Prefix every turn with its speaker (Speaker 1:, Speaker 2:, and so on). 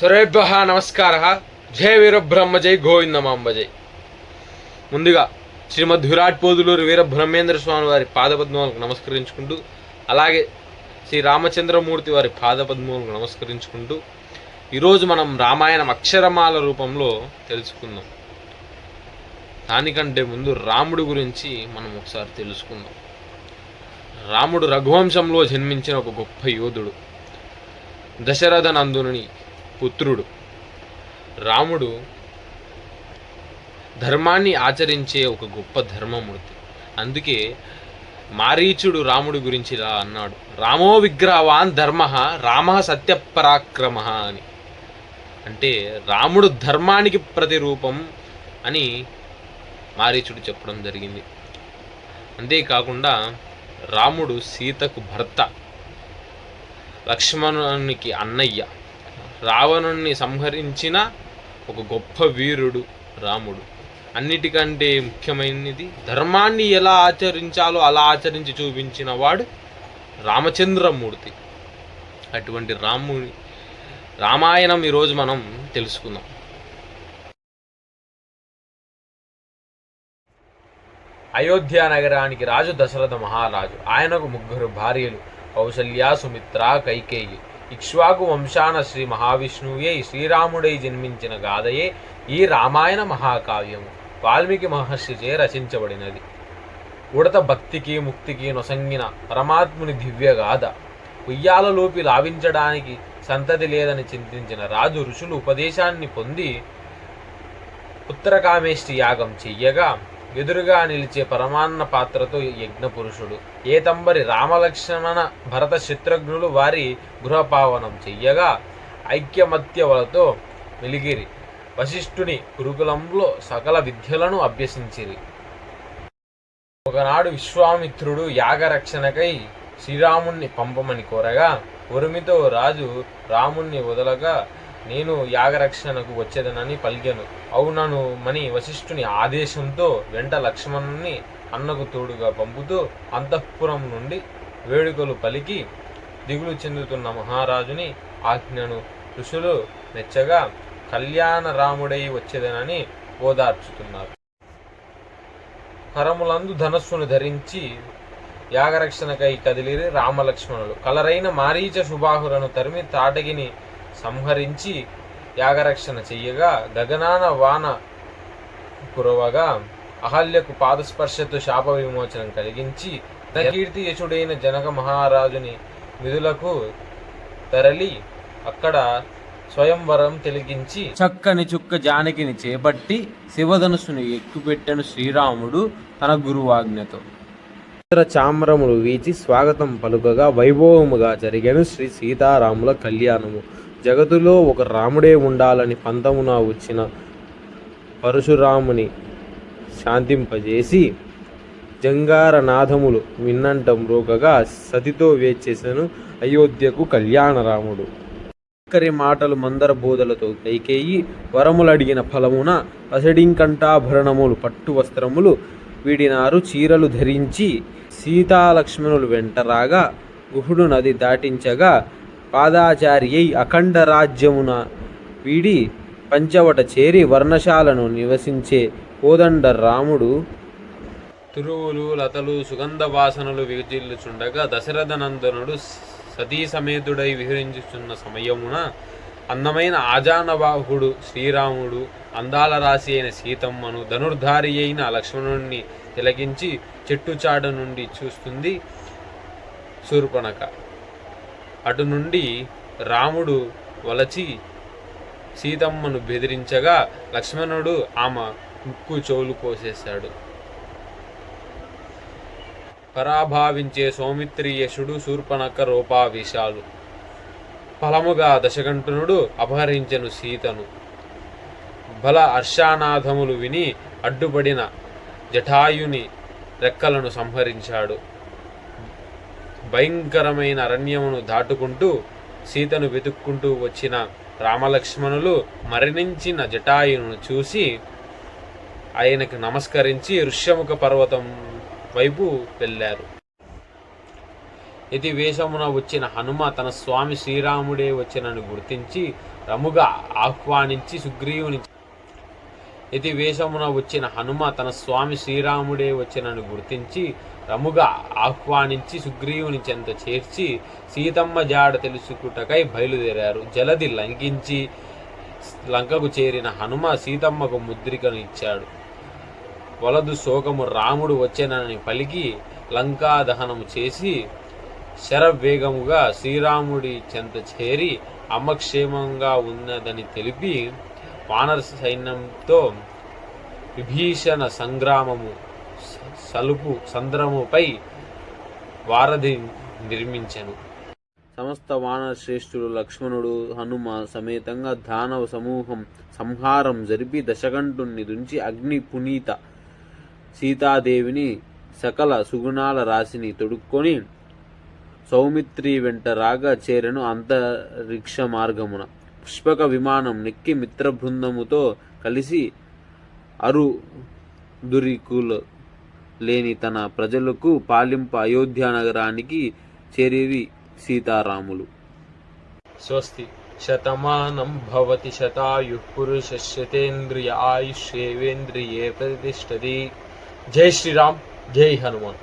Speaker 1: సురేభ్య నమస్కార. జయ వీరబ్రహ్మ జై గోవిందమాంబ జై. ముందుగా శ్రీమద్ విరాట్ పోదులూరు వీర బ్రహ్మేంద్ర స్వామి వారి పాదపద్మాలకు నమస్కరించుకుంటూ అలాగే శ్రీ రామచంద్రమూర్తి వారి పాదపద్మాలకు నమస్కరించుకుంటూ ఈరోజు మనం రామాయణం అక్షరమాల రూపంలో తెలుసుకుందాం. దానికంటే ముందు రాముడి గురించి మనం ఒకసారి తెలుసుకుందాం. రాముడు రఘువంశంలో జన్మించిన ఒక గొప్ప యోధుడు దశరథ నందుని పుత్రుడు. రాముడు ధర్మాన్ని ఆచరించే ఒక గొప్ప ధర్మమూర్తి. అందుకే మారీచుడు రాముడి గురించి ఇలా అన్నాడు. రామో విగ్రహవాన్ ధర్మ రామ సత్యపరాక్రమ అని. అంటే రాముడు ధర్మానికి ప్రతిరూపం అని మారీచుడు చెప్పడం జరిగింది. అంతేకాకుండా రాముడు సీతకు భర్త. లక్ష్మణునికి అన్నయ్య. రావణుణ్ణి సంహరించిన ఒక గొప్ప వీరుడు రాముడు. అన్నిటికంటే ముఖ్యమైనది ధర్మాన్ని ఎలా ఆచరించాలో అలా ఆచరించి చూపించిన వాడు రామచంద్రమూర్తి. అటువంటి రాముని రామాయణం ఈరోజు మనం తెలుసుకుందాం. అయోధ్య నగరానికి రాజు దశరథ మహారాజు. ఆయనకు ముగ్గురు భార్యలు కౌసల్య సుమిత్ర కైకేయి. ఇక్ష్వాకు వంశాన శ్రీ మహావిష్ణువే శ్రీరాముడై జన్మించిన గాథయే ఈ రామాయణ మహాకావ్యము. వాల్మీకి మహర్షిచే రచించబడినది. ఉడత భక్తికి ముక్తికి నొసంగిన పరమాత్ముని దివ్య గాథ. ఉయ్యాలలోపి లాభించడానికి సంతతి లేదని చింతించిన రాజు ఋషులు ఉపదేశాన్ని పొంది ఉత్తరకామేష్టి యాగం చెయ్యగా ఎదురుగా నిలిచే పరమాన్న పాత్రతో యజ్ఞపురుషుడు ఏతంబరి రామలక్ష్మణ భరత శత్రుఘ్నులు వారి గృహపావనం చెయ్యగా ఐక్యమత్యవలతో వెలిగిరి వశిష్ఠుని గురుకులంలో సకల విద్యలను అభ్యసించిరి. ఒకనాడు విశ్వామిత్రుడు యాగరక్షణకై శ్రీరాముణ్ణి పంపమని కోరగా ఉరిమితో రాజు రాముణ్ణి వదలగా నేను యాగరక్షణకు వచ్చేదనని పలికాను. అవునను మని వశిష్ఠుని ఆదేశంతో వెంట లక్ష్మణుని అన్నకు తోడుగా పంపుతూ అంతఃపురం నుండి వేడుకలు పలికి దిగులు చెందుతున్న మహారాజుని ఆజ్ఞను ఋషులు మెచ్చగా కళ్యాణ రాముడై వచ్చేదనని ఓదార్చుతున్నారు. కరములందు ధనస్సును ధరించి యాగరక్షణకై కదిలిరి రామలక్ష్మణులు. కలరైన మారీచ శుభాహులను తరిమి తాటగిని సంహరించి యాగరక్షణ చెయ్యగా గగనాన వాన కురవగా అహల్యకు పాదస్పర్శతో శాప విమోచనం కలిగించి కీర్తి యశుడైన జనక మహారాజుని విధులకు తరలి అక్కడ స్వయంవరం తిలిగించి చక్కని చుక్క జానకిని చేపట్టి శివధనుసును ఎక్కుపెట్టెను శ్రీరాముడు తన గురువాజ్ఞతో. ఇతర చామరములు వీచి స్వాగతం పలుకగా వైభవముగా జరిగెను శ్రీ సీతారాముల కళ్యాణము. జగతులో ఒక రాముడే ఉండాలని పంతమున వచ్చిన పరశురాముని శాంతింపజేసి జంగార నాదములు విన్నంట మ్రోగగా సతితో వేచేసను అయోధ్యకు కళ్యాణరాముడు. ఒక్కరి మాటలు మందర బోధలతో కైకేయి వరములడిగిన ఫలమున పసడింకంఠాభరణములు పట్టు వస్త్రములు వీడినారు చీరలు ధరించి సీతాలక్ష్మణులు వెంటరాగా గుహుడు నది దాటించగా పాదాచార్యై అఖండ రాజ్యమున వీడి పంచవట చేరి వర్ణశాలను నివసించే కోదండ రాముడు. తురువులు లతలు సుగంధ వాసనలు విజిల్లుచుండగా దశరథ నందనుడు సతీ సమేతుడై విహరించుచున్న సమయమున అందమైన ఆజానబాహుడు శ్రీరాముడు అందాల రాశి అయిన సీతమ్మను ధనుర్ధారి అయిన లక్ష్మణుణ్ణి తిలకించి చెట్టుచాట నుండి చూస్తుంది శూర్పణక. అటు నుండి రాముడు వలచి సీతమ్మను బెదిరించగా లక్ష్మణుడు ఆమె ముక్కు చెవులు కోసేశాడు. పరాభావించే సౌమిత్రి యశుడు శూర్పణక రూపావేశాలు. ఫలముగా దశకంఠనుడు అపహరించను సీతను. బల హర్షానాథములు విని అడ్డుపడిన జటాయుని రెక్కలను సంహరించాడు. భయంకరమైన అరణ్యమును దాటుకుంటూ సీతను వెతుక్కుంటూ వచ్చిన రామలక్ష్మణులు మరణించిన జటాయును చూసి ఆయనకు నమస్కరించి ఋష్యముఖ పర్వతం వైపు వెళ్ళారు. ఇది వేషమున వచ్చిన హనుమ తన స్వామి శ్రీరాముడే వచ్చినను గుర్తించి రముగా ఆహ్వానించి సుగ్రీవుని ఇతి వేషమున వచ్చిన హనుమ తన స్వామి శ్రీరాముడే వచ్చినని గుర్తించి రముగా ఆహ్వానించి సుగ్రీవుని చెంత చేర్చి సీతమ్మ జాడ తెలుసుకుటకై బయలుదేరారు. జలది లంఘించి లంకకు చేరిన హనుమ సీతమ్మకు ముద్రికను ఇచ్చాడు. వలదు శోకము రాముడు వచ్చెనని పలికి లంకా దహనము చేసి శరవేగముగా శ్రీరాముడి చెంత చేరి అమక్షేమంగా ఉన్నదని తెలిపి వానర సైన్యంతో విభీషణ సంగ్రామము సలుపు సంద్రముపై వారధి నిర్మించెను. సమస్త వానర శ్రేష్ఠుడు లక్ష్మణుడు హనుమ సమేతంగా దానవ సమూహం సంహారం జరిపి దశకంఠుణ్ణి దుంచి అగ్ని పునీత సీతాదేవిని సకల సుగుణాల రాశిని తొడుక్కొని సౌమిత్రి వెంట రాగా చేరను అంతరిక్ష మార్గమున. పుష్పక విమానం నెక్కి మిత్ర బృందముతో కలిసి అరు దురికులు లేని తన ప్రజలకు పాలింప అయోధ్య నగరానికి చేరేవి సీతారాములు. స్వస్తి. శతమానం భవతి శతాయు పురుష శతేంద్రియ ఆయుష్యేవేంద్రియే ప్రతిష్టది జై శ్రీరామ్. జై హనుమాన్.